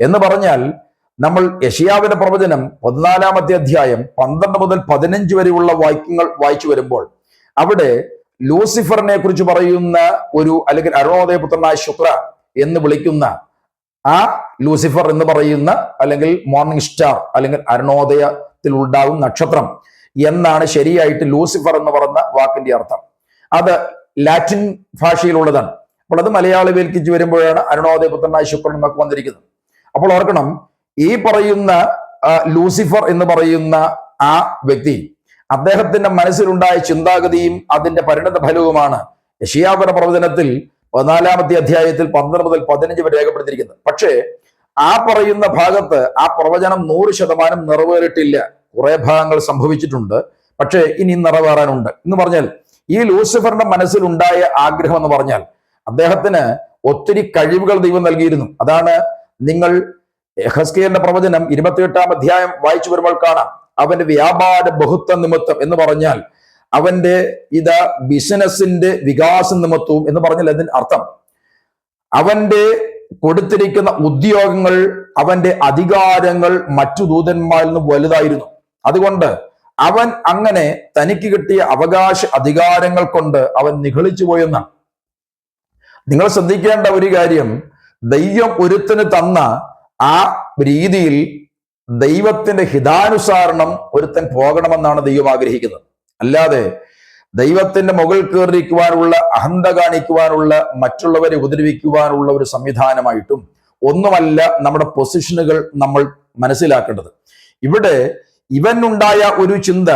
എന്ന് പറഞ്ഞാൽ നമ്മൾ യഷിയാവിന്റെ പ്രവചനം പതിനാലാമത്തെ അധ്യായം പന്ത്രണ്ട് മുതൽ പതിനഞ്ച് വരെയുള്ള വാക്യങ്ങൾ വായിച്ചു വരുമ്പോൾ അവിടെ ലൂസിഫറിനെ കുറിച്ച് പറയുന്ന ഒരു അല്ലെങ്കിൽ അരുണോദയ പുത്രനായ ശുക്ര എന്ന് വിളിക്കുന്ന ആ ലൂസിഫർ എന്ന് പറയുന്ന അല്ലെങ്കിൽ മോർണിംഗ് സ്റ്റാർ അല്ലെങ്കിൽ അരുണോദയത്തിൽ ഉണ്ടാകും നക്ഷത്രം എന്നാണ് ശരിയായിട്ട് ലൂസിഫർ എന്ന് പറയുന്ന വാക്കിന്റെ അർത്ഥം. അത് ലാറ്റിൻ ഭാഷയിലുള്ളതാണ്. അപ്പോൾ അത് മലയാളി വേൽക്കിച്ച് വരുമ്പോഴാണ് അരുണോദയ പുത്രനായ ശുക്രൻ എന്നൊക്കെ വന്നിരിക്കുന്നത്. അപ്പോൾ ഓർക്കണം ഈ പറയുന്ന ലൂസിഫർ എന്ന് പറയുന്ന ആ വ്യക്തി അദ്ദേഹത്തിന്റെ മനസ്സിലുണ്ടായ ചിന്താഗതിയും അതിന്റെ പരിണത ഫലവുമാണ്. യഷിയാപന പ്രവചനത്തിൽ പതിനാലാമത്തെ അധ്യായത്തിൽ പന്ത്രണ്ട് മുതൽ പതിനഞ്ച് വരെ രേഖപ്പെടുത്തിയിരിക്കുന്നത്. പക്ഷേ ആ പറയുന്ന ഭാഗത്ത് ആ പ്രവചനം നൂറ് ശതമാനം നിറവേറിയിട്ടില്ല. കുറെ ഭാഗങ്ങൾ സംഭവിച്ചിട്ടുണ്ട്. പക്ഷേ ഇനി നിറവേറാനുണ്ട്. എന്ന് പറഞ്ഞാൽ ഈ ലൂസിഫറിന്റെ മനസ്സിലുണ്ടായ ആഗ്രഹം എന്ന് പറഞ്ഞാൽ അദ്ദേഹത്തിന് ഒത്തിരി കഴിവുകൾ ദൈവം നൽകിയിരുന്നു. അതാണ് നിങ്ങൾ ഹസ്കേലിന്റെ പ്രവചനം ഇരുപത്തിയെട്ടാം അധ്യായം വായിച്ചു വരുമ്പോൾ കാണാം. അവന്റെ വ്യാപാര ബഹുത്വ നിമിത്തം എന്ന് പറഞ്ഞാൽ അവന്റെ ഇത് ബിസിനസിന്റെ വികാസ നിമിത്തവും എന്ന് പറഞ്ഞാൽ അതിന് അർത്ഥം. അവന്റെ കൊടുത്തിരിക്കുന്ന ഉദ്യോഗങ്ങൾ അവന്റെ അധികാരങ്ങൾ മറ്റു ദൂതന്മാരിൽ നിന്ന് വലുതായിരുന്നു. അതുകൊണ്ട് അവൻ അങ്ങനെ തനിക്ക് കിട്ടിയ അവകാശ അധികാരങ്ങൾ കൊണ്ട് അവൻ നിഗളിച്ചു പോയെന്നാണ് നിങ്ങൾ ശ്രദ്ധിക്കേണ്ട ഒരു കാര്യം ദൈവം ഒരുത്തിന് തന്ന ആ രീതിയിൽ ദൈവത്തിന്റെ ഹിതാനുസാരണം ഒരുത്തൻ പോകണമെന്നാണ് ദൈവം ആഗ്രഹിക്കുന്നത്. അല്ലാതെ ദൈവത്തിന്റെ മുകൾ കയറിയിരിക്കുവാനുള്ള അഹന്ത കാണിക്കുവാനുള്ള മറ്റുള്ളവരെ ഉപദ്രവിക്കുവാനുള്ള ഒരു സംവിധാനമായിട്ടും ഒന്നുമല്ല നമ്മുടെ പൊസിഷനുകൾ നമ്മൾ മനസ്സിലാക്കേണ്ടത്. ഇവിടെ ഇവനുണ്ടായ ഒരു ചിന്ത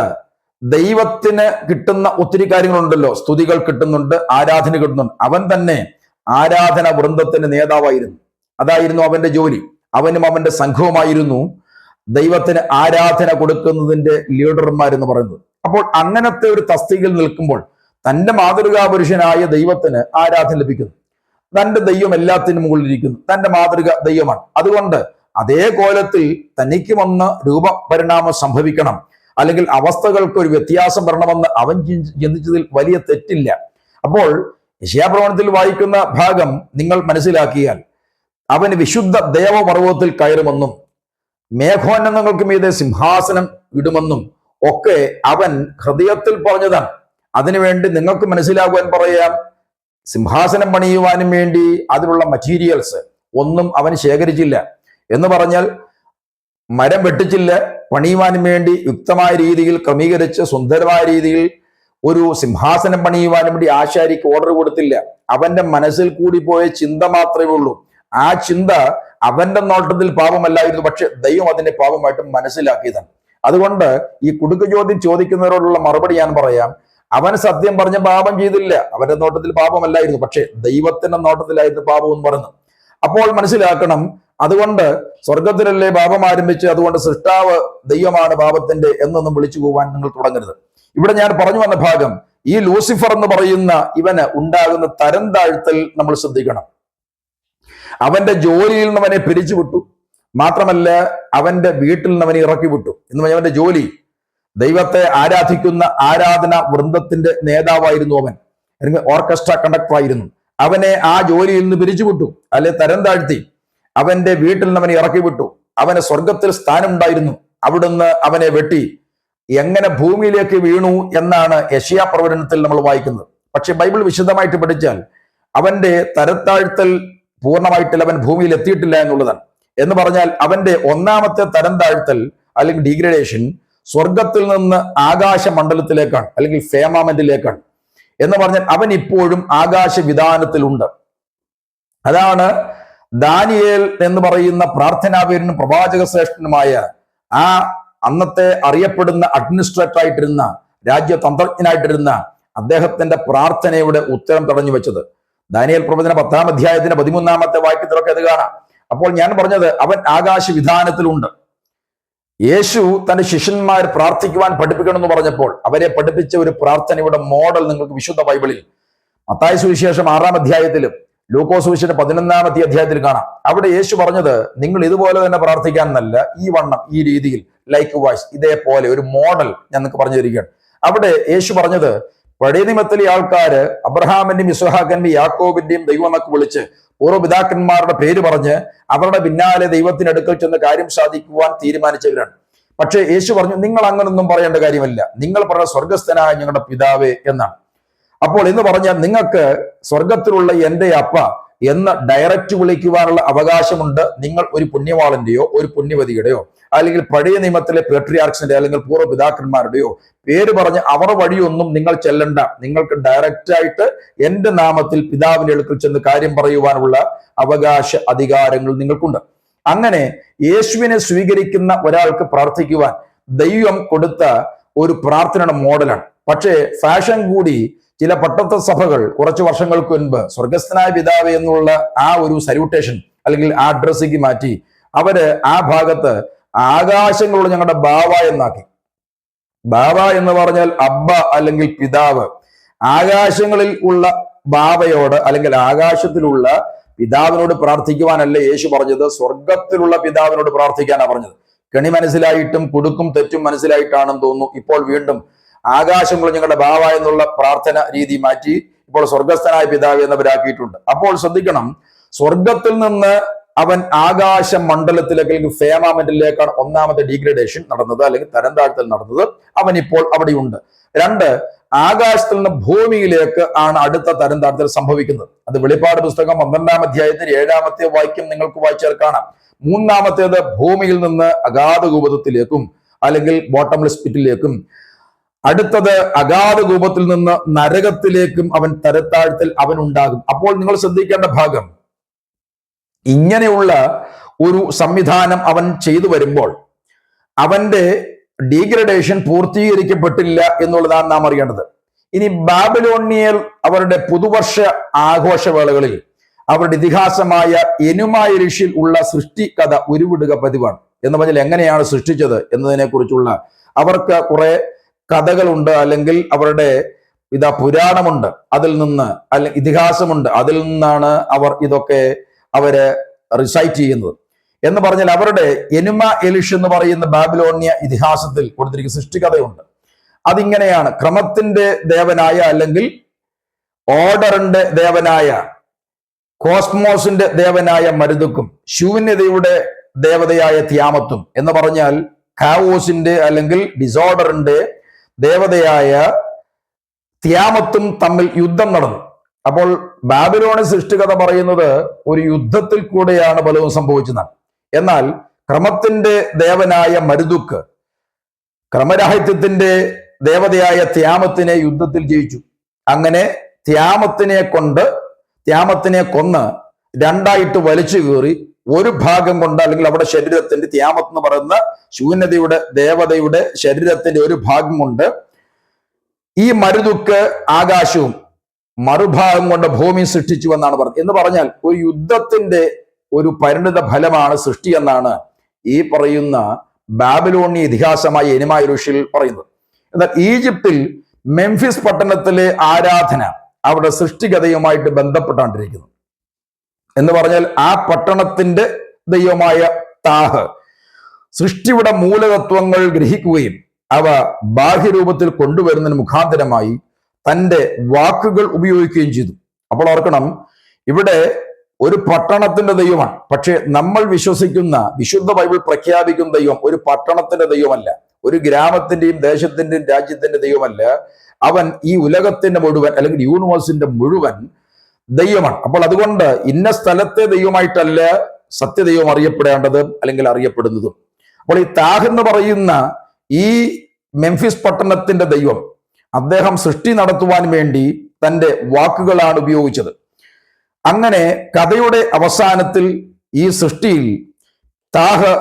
ദൈവത്തിന് കിട്ടുന്ന ഒത്തിരി കാര്യങ്ങളുണ്ടല്ലോ. സ്തുതികൾ കിട്ടുന്നുണ്ട് ആരാധന കിട്ടുന്നുണ്ട്. അവൻ തന്നെ ആരാധന വൃന്ദത്തിന്റെ നേതാവായിരുന്നു. അതായിരുന്നു അവന്റെ ജോലി. അവനും അവന്റെ സംഘവുമായിരുന്നു. ദൈവത്തിന് ആരാധന കൊടുക്കുന്നതിന്റെ ലീഡർമാരെന്ന് പറയുന്നത്. അപ്പോൾ അങ്ങനത്തെ ഒരു തസ്തികയിൽ നിൽക്കുമ്പോൾ തന്റെ മാതൃകാ പുരുഷനായ ദൈവത്തിന് ആരാധന ലഭിക്കുന്നു. തന്റെ ദൈവം എല്ലാത്തിനും മുകളിലിരിക്കുന്നു. തന്റെ മാതൃക ദൈവമാണ്. അതുകൊണ്ട് അതേ കോലത്തിൽ തനിക്ക് വന്ന് രൂപപരിണാമം സംഭവിക്കണം. അല്ലെങ്കിൽ അവസ്ഥകൾക്ക് ഒരു വ്യത്യാസം വരണമെന്ന് അവൻ ചിന്തിച്ചതിൽ വലിയ തെറ്റില്ല. അപ്പോൾ യശയാപ്രവണത്തിൽ വായിക്കുന്ന ഭാഗം നിങ്ങൾ മനസ്സിലാക്കിയാൽ അവന് വിശുദ്ധ ദേവപർവതത്തിൽ കയറുമെന്നും മേഘോന്നതങ്ങൾക്ക് മീതെ സിംഹാസനം ഇടുമെന്നും ഒക്കെ അവൻ ഹൃദയത്തിൽ പറഞ്ഞതാണ്. അതിനുവേണ്ടി നിങ്ങൾക്ക് മനസ്സിലാകുവാൻ പറയാം സിംഹാസനം പണിയുവാനും വേണ്ടി അതിനുള്ള മറ്റീരിയൽസ് ഒന്നും അവൻ ശേഖരിച്ചില്ല. എന്ന് പറഞ്ഞാൽ മരം വെട്ടിച്ചില്ല പണിയുവാനും വേണ്ടി യുക്തമായ രീതിയിൽ ക്രമീകരിച്ച് സുന്ദരമായ രീതിയിൽ ഒരു സിംഹാസനം പണിയുവാനും വേണ്ടി ആശാരിക്ക് ഓർഡർ കൊടുത്തില്ല. അവന്റെ മനസ്സിൽ കൂടി പോയ ചിന്ത മാത്രമേ ഉള്ളൂ. ആ ചിന്ത അവന്റെ നോട്ടത്തിൽ പാപമല്ലായിരുന്നു പക്ഷെ ദൈവം അതിനെ പാപമായിട്ട് മനസ്സിലാക്കിയതാണ്. അതുകൊണ്ട് ഈ കുടുക്ക് ചോദ്യം ചോദിക്കുന്നവരോടുള്ള മറുപടി ഞാൻ പറയാം. അവൻ സത്യം പറഞ്ഞ പാപം ചെയ്തില്ല. അവന്റെ നോട്ടത്തിൽ പാപമല്ലായിരുന്നു പക്ഷെ ദൈവത്തിന്റെ നോട്ടത്തിലായിരുന്നു പാപം എന്ന് പറഞ്ഞു അപ്പോൾ മനസ്സിലാക്കണം അതുകൊണ്ട് സ്വർഗത്തിലല്ലേ പാപം ആരംഭിച്ച് അതുകൊണ്ട് സൃഷ്ടാവ് ദൈവമാണ് പാപത്തിന്റെ എന്നൊന്നും വിളിച്ചു പോകാൻ നിങ്ങൾ തുടങ്ങരുത്. ഇവിടെ ഞാൻ പറഞ്ഞു വന്ന ഭാഗം ഈ ലൂസിഫർ എന്ന് പറയുന്ന ഇവന് ഉണ്ടാകുന്ന തരം താഴ്ത്തൽ നമ്മൾ ശ്രദ്ധിക്കണം. അവന്റെ ജോലിയിൽ നിന്ന് അവനെ പിരിച്ചുവിട്ടു മാത്രമല്ല അവന്റെ വീട്ടിൽ നിന്ന് അവനെ ഇറക്കി വിട്ടു. എന്ന് പറഞ്ഞാൽ അവന്റെ ജോലി. ദൈവത്തെ ആരാധിക്കുന്ന ആരാധന വൃന്ദത്തിന്റെ നേതാവായിരുന്നു അവൻ. അല്ലെങ്കിൽ ഓർക്കസ്ട്ര കണ്ടക്ടർ ആയിരുന്നു. അവനെ ആ ജോലിയിൽ നിന്ന് പിരിച്ചുവിട്ടു അല്ലെ തരം താഴ്ത്തി. അവന്റെ വീട്ടിൽ നിന്ന് അവനെ ഇറക്കി വിട്ടു. അവന് സ്വർഗത്തിൽ സ്ഥാനം ഉണ്ടായിരുന്നു അവിടുന്ന് അവനെ വെട്ടി. എങ്ങനെ ഭൂമിയിലേക്ക് വീണു എന്നാണ് യശയാ പ്രവചനത്തിൽ നമ്മൾ വായിക്കുന്നത്. പക്ഷെ ബൈബിൾ വിശദമായിട്ട് പഠിച്ചാൽ അവന്റെ തരത്താഴ്ത്തൽ പൂർണമായിട്ട് അവൻ ഭൂമിയിൽ എത്തിയിട്ടില്ല എന്നുള്ളതാണ്. എന്ന് പറഞ്ഞാൽ അവന്റെ ഒന്നാമത്തെ തരം താഴ്ത്തൽ അല്ലെങ്കിൽ ഡീഗ്രഡേഷൻ സ്വർഗത്തിൽ നിന്ന് ആകാശ മണ്ഡലത്തിലേക്കാണ് അല്ലെങ്കിൽ ഫേമാമെന്റിലേക്കാണ് എന്ന് പറഞ്ഞാൽ അവൻ ഇപ്പോഴും ആകാശ വിധാനത്തിലുണ്ട് അതാണ് ദാനിയേൽ എന്ന് പറയുന്ന പ്രാർത്ഥനാവീരനും പ്രവാചക ശ്രേഷ്ഠനുമായ ആ അന്നത്തെ അറിയപ്പെടുന്ന അഡ്മിനിസ്ട്രേറ്റർ ആയിട്ടിരുന്ന രാജ്യതന്ത്രജ്ഞനായിട്ടിരുന്ന അദ്ദേഹത്തിന്റെ പ്രാർത്ഥനയുടെ ഉത്തരം തടഞ്ഞു വെച്ചത്. ദാനിയേൽ പ്രവചന പത്താം അധ്യായത്തിന്റെ പതിമൂന്നാമത്തെ വാക്യത്തിലൊക്കെ അത് കാണാം. അപ്പോൾ ഞാൻ പറഞ്ഞത് അവൻ ആകാശ വിധാനത്തിലുണ്ട് യേശു തന്റെ ശിഷ്യന്മാർ പ്രാർത്ഥിക്കുവാൻ പഠിപ്പിക്കണം എന്ന് പറഞ്ഞപ്പോൾ അവരെ പഠിപ്പിച്ച ഒരു പ്രാർത്ഥനയുടെ മോഡൽ നിങ്ങൾക്ക് വിശുദ്ധ ബൈബിളിൽ. മത്തായ സുവിശേഷം ആറാം അധ്യായത്തിലും ലൂക്കോസ് സുവിശേഷം പതിനൊന്നാമത്തെ അധ്യായത്തിലും കാണാം. അവിടെ യേശു പറഞ്ഞത് നിങ്ങൾ ഇതുപോലെ തന്നെ പ്രാർത്ഥിക്കാൻ നല്ല ഈ വണ്ണം ഈ രീതിയിൽ ലൈക്ക് വൈസ് ഇതേപോലെ ഒരു മോഡൽ ഞാൻ നിങ്ങൾക്ക് പറഞ്ഞു തരികയാണ്. അവിടെ യേശു പറഞ്ഞത് പഴയ നിയമത്തിലെ ആൾക്കാര് അബ്രഹാമിന്റെയും ഇസ്ഹാഖന്റെയും യാക്കോബിന്റെയും ദൈവം എന്നൊക്കെ വിളിച്ച് പൂർവപിതാക്കന്മാരുടെ പേര് പറഞ്ഞ് അവരുടെ പിന്നാലെ ദൈവത്തിനടുക്കൽ ചെന്ന് കാര്യം സാധിക്കുവാൻ തീരുമാനിച്ചവരാണ്. പക്ഷേ യേശു പറഞ്ഞു നിങ്ങൾ അങ്ങനൊന്നും പറയേണ്ട കാര്യമല്ല. നിങ്ങൾ പറഞ്ഞ സ്വർഗസ്ഥനായ ഞങ്ങളുടെ പിതാവേ എന്നാണ്. അപ്പോൾ എന്ന് പറഞ്ഞാൽ നിങ്ങൾക്ക് സ്വർഗത്തിലുള്ള എന്റെ അപ്പ എന്ന് ഡയറക്റ്റ് വിളിക്കുവാനുള്ള അവകാശമുണ്ട്. നിങ്ങൾ ഒരു പുണ്യവാളന്റെയോ ഒരു പുണ്യവതിയുടെയോ അല്ലെങ്കിൽ പഴയ നിയമത്തിലെ പേട്രിയാർക്സിന്റെ അല്ലെങ്കിൽ പൂർവപിതാക്കന്മാരുടെയോ പേര് പറഞ്ഞ് അവർ വഴിയൊന്നും നിങ്ങൾ ചെല്ലണ്ട. നിങ്ങൾക്ക് ഡയറക്റ്റ് ആയിട്ട് എന്റെ നാമത്തിൽ പിതാവിന്റെ അടുക്കൽ ചെന്ന് കാര്യം പറയുവാനുള്ള അവകാശ അധികാരങ്ങൾ നിങ്ങൾക്കുണ്ട്. അങ്ങനെ യേശുവിനെ സ്വീകരിക്കുന്ന ഒരാൾക്ക് പ്രാർത്ഥിക്കുവാൻ ദൈവം കൊടുത്ത ഒരു പ്രാർത്ഥനയുടെ മോഡലാണ്. പക്ഷേ ഫാഷൻ കൂടി ചില പട്ടത്ത സഭകൾ കുറച്ച് വർഷങ്ങൾക്ക് മുൻപ് സ്വർഗസ്ഥനായ പിതാവ് എന്നുള്ള ആ ഒരു സല്യൂട്ടേഷൻ അല്ലെങ്കിൽ ആ അഡ്രസ്സിക്ക് മാറ്റി അവർ ആ ഭാഗത്ത് ആകാശങ്ങളുള്ള ഞങ്ങളുടെ ബാവ എന്നാക്കി. ബാവ എന്ന് പറഞ്ഞാൽ അബ്ബ അല്ലെങ്കിൽ പിതാവ്. ആകാശങ്ങളിൽ ഉള്ള ബാവയോട് അല്ലെങ്കിൽ ആകാശത്തിലുള്ള പിതാവിനോട് പ്രാർത്ഥിക്കുവാനല്ല യേശു പറഞ്ഞത്? സ്വർഗത്തിലുള്ള പിതാവിനോട് പ്രാർത്ഥിക്കാനാണ് പറഞ്ഞത്. കെണി മനസ്സിലായിട്ടും കുടുക്കും തെറ്റും മനസ്സിലായിട്ടാണെന്ന് തോന്നുന്നു. ഇപ്പോൾ വീണ്ടും ആകാശങ്ങൾ ഞങ്ങളുടെ ബാവ എന്നുള്ള പ്രാർത്ഥന രീതി മാറ്റി ഇപ്പോൾ സ്വർഗസ്ഥനായ പിതാവ് എന്നവരാക്കിയിട്ടുണ്ട് അപ്പോൾ ശ്രദ്ധിക്കണം സ്വർഗത്തിൽ നിന്ന് അവൻ ആകാശ മണ്ഡലത്തിലേക്ക് അല്ലെങ്കിൽ ഫേമാമെന്റിലേക്കാണ് ഒന്നാമത്തെ ഡീഗ്രഡേഷൻ നടന്നത് അല്ലെങ്കിൽ തരം താഴ്ത്തൽ നടന്നത്. അവൻ ഇപ്പോൾ അവിടെയുണ്ട്. രണ്ട് ആകാശത്തിൽ നിന്ന് ഭൂമിയിലേക്ക് ആണ് അടുത്ത തരം താഴ്ത്തൽ സംഭവിക്കുന്നത്. അത് വെളിപ്പാട് പുസ്തകം പന്ത്രണ്ടാം അധ്യായത്തിൽ ഏഴാമത്തെ വാക്യം നിങ്ങൾക്ക് വായിച്ചാൽ കാണാം. മൂന്നാമത്തേത് ഭൂമിയിൽ നിന്ന് അഗാധ കൂപത്തിലേക്കും അല്ലെങ്കിൽ ബോട്ടംലെസ് പിറ്റിലേക്കും അടുത്തത് അഗാധ കൂപത്തിൽ നിന്ന് നരകത്തിലേക്കും അവൻ തരത്താഴ്ത്തിൽ അവൻ ഉണ്ടാകും അപ്പോൾ നിങ്ങൾ ശ്രദ്ധിക്കേണ്ട ഭാഗം ഇങ്ങനെയുള്ള ഒരു സംവിധാനം അവൻ ചെയ്തു വരുമ്പോൾ അവന്റെ ഡീഗ്രഡേഷൻ പൂർത്തീകരിക്കപ്പെട്ടില്ല എന്നുള്ളതാണ് നാം അറിയേണ്ടത്. ഇനി ബാബിലോണിയൽ അവരുടെ പുതുവർഷ ആഘോഷവേളകളിൽ അവരുടെ ഇതിഹാസമായ എനുമായിരിഷിൽ ഉള്ള സൃഷ്ടി കഥ ഉരുവിടുക പതിവാണ്. എന്ന് പറഞ്ഞാൽ എങ്ങനെയാണ് സൃഷ്ടിച്ചത് എന്നതിനെ കുറിച്ചുള്ള അവർക്ക് കുറെ കഥകളുണ്ട് അല്ലെങ്കിൽ അവരുടെ ഇതാ പുരാണമുണ്ട്. അതിൽ നിന്ന് അല്ലെങ്കിൽ ഇതിഹാസമുണ്ട്. അതിൽ നിന്നാണ് അവർ ഇതൊക്കെ അവർ റിസൈറ്റ് ചെയ്യുന്നത്. എന്ന് പറഞ്ഞാൽ അവരുടെ എനിമ എലിഷ് എന്ന് പറയുന്ന ബാബിലോണിയ ഇതിഹാസത്തിൽ കൊടുത്തിരിക്കുന്ന സൃഷ്ടികഥയുണ്ട്. അതിങ്ങനെയാണ്. ക്രമത്തിന്റെ ദേവനായ അല്ലെങ്കിൽ ഓർഡറിന്റെ ദേവനായ കോസ്മോസിന്റെ ദേവനായ മരുതുക്കും ശൂന്യതയുടെ ദേവതയായ ത്യാമത്തും എന്ന് പറഞ്ഞാൽ കാവോസിന്റെ അല്ലെങ്കിൽ ഡിസോർഡറിന്റെ ദേവതയായ ത്യാമത്തും തമ്മിൽ യുദ്ധം നടന്നു. അപ്പോൾ ബാബിലോണി സൃഷ്ടികഥ പറയുന്നത് ഒരു യുദ്ധത്തിൽ കൂടെയാണ് പലതും സംഭവിച്ചതാണ് എന്നാൽ ക്രമത്തിന്റെ ദേവനായ മരുതുക്ക് ക്രമരാഹിത്യത്തിന്റെ ദേവതയായ ത്യാമത്തിനെ യുദ്ധത്തിൽ ജയിച്ചു. അങ്ങനെ ത്യാമത്തിനെ കൊണ്ട് ത്യാമത്തിനെ കൊന്ന് രണ്ടായിട്ട് വലിച്ചു കീറി ഒരു ഭാഗം കൊണ്ട് അല്ലെങ്കിൽ അവിടെ ശരീരത്തിന്റെ ത്യാമത്ത് എന്ന് പറയുന്ന ശൂന്യതയുടെ ദേവതയുടെ ശരീരത്തിന്റെ ഒരു ഭാഗം കൊണ്ട് ഈ മരുതുക്ക് ആകാശവും മറുഭാഗം കൊണ്ട് ഭൂമി സൃഷ്ടിച്ചു എന്നാണ് പറഞ്ഞത്. എന്ന് പറഞ്ഞാൽ ഒരു യുദ്ധത്തിന്റെ ഒരു പരിണിത ഫലമാണ് സൃഷ്ടി എന്നാണ് ഈ പറയുന്ന ബാബിലോണി ഇതിഹാസമായ ഋഷിയിൽ പറയുന്നത്. എന്നാൽ ഈജിപ്തിൽ മെംഫിസ് പട്ടണത്തിലെ ആരാധന അവിടെ സൃഷ്ടികഥയുമായിട്ട് ബന്ധപ്പെട്ടാണ്ടിരിക്കുന്നു. എന്ന് പറഞ്ഞാൽ ആ പട്ടണത്തിന്റെ ദൈവമായ താഹ് സൃഷ്ടിയുടെ മൂലതത്വങ്ങൾ ഗ്രഹിക്കുകയും അവ ബാഹ്യരൂപത്തിൽ കൊണ്ടുവരുന്നതിന് മുഖാന്തരമായി തന്റെ വാക്കുകൾ ഉപയോഗിക്കുകയും ചെയ്തു. അപ്പോൾ ഓർക്കണം ഇവിടെ ഒരു പട്ടണത്തിന്റെ ദൈവമാണ്. പക്ഷേ നമ്മൾ വിശ്വസിക്കുന്ന വിശുദ്ധ ബൈബിൾ പ്രഖ്യാപിക്കുന്ന ദൈവം ഒരു പട്ടണത്തിന്റെ ദൈവമല്ല. ഒരു ഗ്രാമത്തിന്റെയും ദേശത്തിന്റെയും രാജ്യത്തിന്റെ ദൈവമല്ല. അവൻ ഈ ഉലകത്തിന്റെ മുഴുവൻ അല്ലെങ്കിൽ യൂണിവേഴ്സിന്റെ മുഴുവൻ ദൈവമാണ്. അപ്പോൾ അതുകൊണ്ട് ഇന്ന സ്ഥലത്തെ ദൈവമായിട്ടല്ല സത്യദൈവം അറിയപ്പെടേണ്ടത് അല്ലെങ്കിൽ അറിയപ്പെടുന്നതും. അപ്പോൾ ഈ താഹ് എന്ന് പറയുന്ന ഈ മെംഫിസ് പട്ടണത്തിന്റെ ദൈവം അദ്ദേഹം സൃഷ്ടി നടത്തുവാൻ വേണ്ടി തന്റെ വാക്കുകളാണ് ഉപയോഗിച്ചത്. അങ്ങനെ കഥയുടെ അവസാനത്തിൽ ഈ സൃഷ്ടിയിൽ താഹ്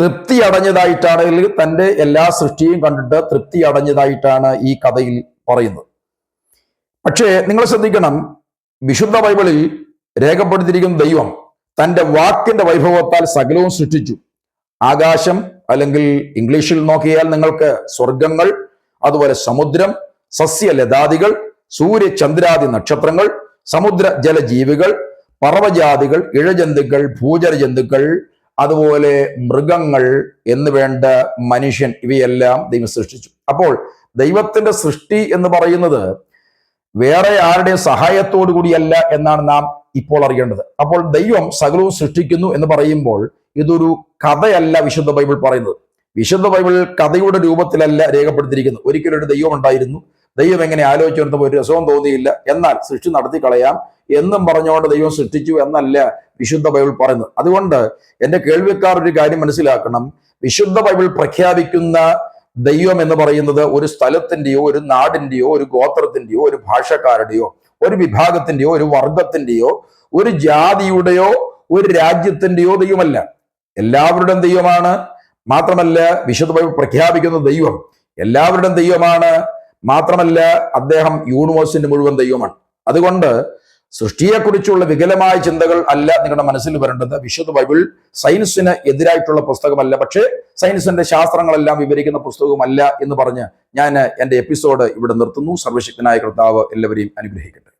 തൃപ്തി അടഞ്ഞതായിട്ടാണ് അല്ലെങ്കിൽ തന്റെ എല്ലാ സൃഷ്ടിയും കണ്ടിട്ട് തൃപ്തി അടഞ്ഞതായിട്ടാണ് ഈ കഥയിൽ പറയുന്നത്. പക്ഷേ നിങ്ങൾ ശ്രദ്ധിക്കണം വിശുദ്ധ ബൈബിളിൽ രേഖപ്പെടുത്തിയിരിക്കുന്ന ദൈവം തന്റെ വാക്കിന്റെ വൈഭവത്താൽ സകലവും സൃഷ്ടിച്ചു. ആകാശം അല്ലെങ്കിൽ ഇംഗ്ലീഷിൽ നോക്കിയാൽ നിങ്ങൾക്ക് സ്വർഗങ്ങൾ അതുപോലെ സമുദ്രം സസ്യലതാദികൾ സൂര്യ ചന്ദ്രാദി നക്ഷത്രങ്ങൾ സമുദ്ര ജലജീവികൾ പർവജാതികൾ ഇഴജന്തുക്കൾ ഭൂചര ജന്തുക്കൾ അതുപോലെ മൃഗങ്ങൾ എന്ന് വേണ്ട മനുഷ്യൻ ഇവയെല്ലാം ദൈവം സൃഷ്ടിച്ചു. അപ്പോൾ ദൈവത്തിന്റെ സൃഷ്ടി എന്ന് പറയുന്നത് വേറെ ആരുടെയും സഹായത്തോടു കൂടിയല്ല എന്നാണ് നാം ഇപ്പോൾ അറിയേണ്ടത്. അപ്പോൾ ദൈവം സകലവും സൃഷ്ടിക്കുന്നു എന്ന് പറയുമ്പോൾ ഇതൊരു കഥയല്ല വിശുദ്ധ ബൈബിൾ പറയുന്നത്. വിശുദ്ധ ബൈബിൾ കഥയുടെ രൂപത്തിലല്ല രേഖപ്പെടുത്തിയിരിക്കുന്നത്. ഒരിക്കലും ഒരു ദൈവം ഉണ്ടായിരുന്നു. ദൈവം എങ്ങനെ ആലോചിച്ചു വരുന്നപ്പോൾ ഒരു രസവും തോന്നിയില്ല. എന്നാൽ സൃഷ്ടി നടത്തി കളയാം. എന്നും പറഞ്ഞുകൊണ്ട് ദൈവം സൃഷ്ടിച്ചു എന്നല്ല വിശുദ്ധ ബൈബിൾ പറയുന്നത്. അതുകൊണ്ട് എന്റെ കേൾവിക്കാർ ഒരു കാര്യം മനസ്സിലാക്കണം. വിശുദ്ധ ബൈബിൾ പ്രഖ്യാപിക്കുന്ന ദൈവം എന്ന് പറയുന്നത് ഒരു സ്ഥലത്തിന്റെയോ ഒരു നാടിന്റെയോ ഒരു ഗോത്രത്തിന്റെയോ ഒരു ഭാഷക്കാരുടെയോ ഒരു വിഭാഗത്തിന്റെയോ ഒരു വർഗത്തിന്റെയോ ഒരു ജാതിയുടെയോ ഒരു രാജ്യത്തിന്റെയോ ദൈവമല്ല. എല്ലാവരുടെയും ദൈവമാണ്. മാത്രമല്ല വിശുദ്ധ പ്രഖ്യാപിക്കുന്ന ദൈവം എല്ലാവരുടെയും ദൈവമാണ്. മാത്രമല്ല അദ്ദേഹം യൂണിവേഴ്സിന്റെ മുഴുവൻ ദൈവമാണ്. അതുകൊണ്ട് സൃഷ്ടിയെക്കുറിച്ചുള്ള വികലമായ ചിന്തകൾ അല്ല നിങ്ങളുടെ മനസ്സിൽ വരേണ്ടത്. വിശുദ്ധ ബൈബിൾ സയൻസിന് എതിരായിട്ടുള്ള പുസ്തകമല്ല. പക്ഷേ സയൻസിന്റെ ശാസ്ത്രങ്ങളെല്ലാം വിവരിക്കുന്ന പുസ്തകമല്ല എന്ന് പറഞ്ഞ് ഞാൻ എന്റെ എപ്പിസോഡ് ഇവിടെ നിർത്തുന്നു. സർവശക്തനായ കർത്താവ് എല്ലാവരെയും അനുഗ്രഹിക്കട്ടെ.